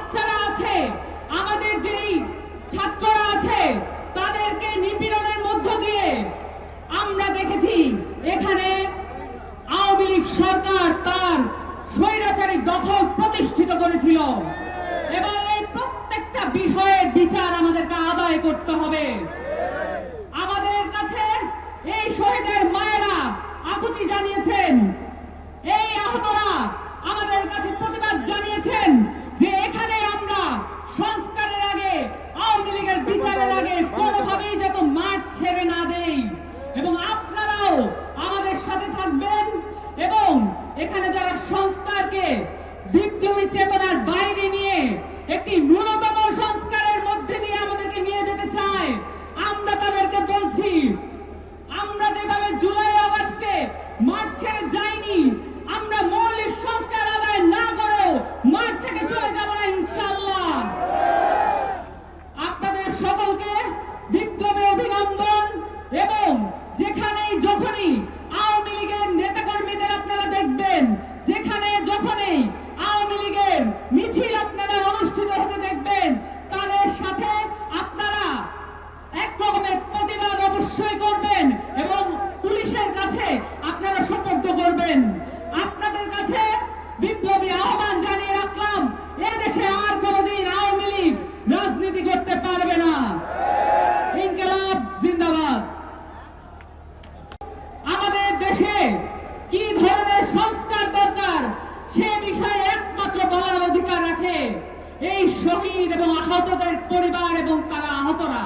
বাচ্চারা আছে, আমাদের যেই ছাত্ররা আছে, তাদেরকে নিপীড়নের মধ্য দিয়ে আমরা দেখেছি, এখানে আওয়ামী লীগ সরকার তার স্বৈরাচারী দখল প্রতিষ্ঠিত করেছিল। এবং এই প্রত্যেকটা বিষয়ের বিচার বিপ্লবী চেতনার বাইরে নিয়ে একটি ন্যূনতম শহীদ এবং আহতদের পরিবার এবং তারা আহতরা।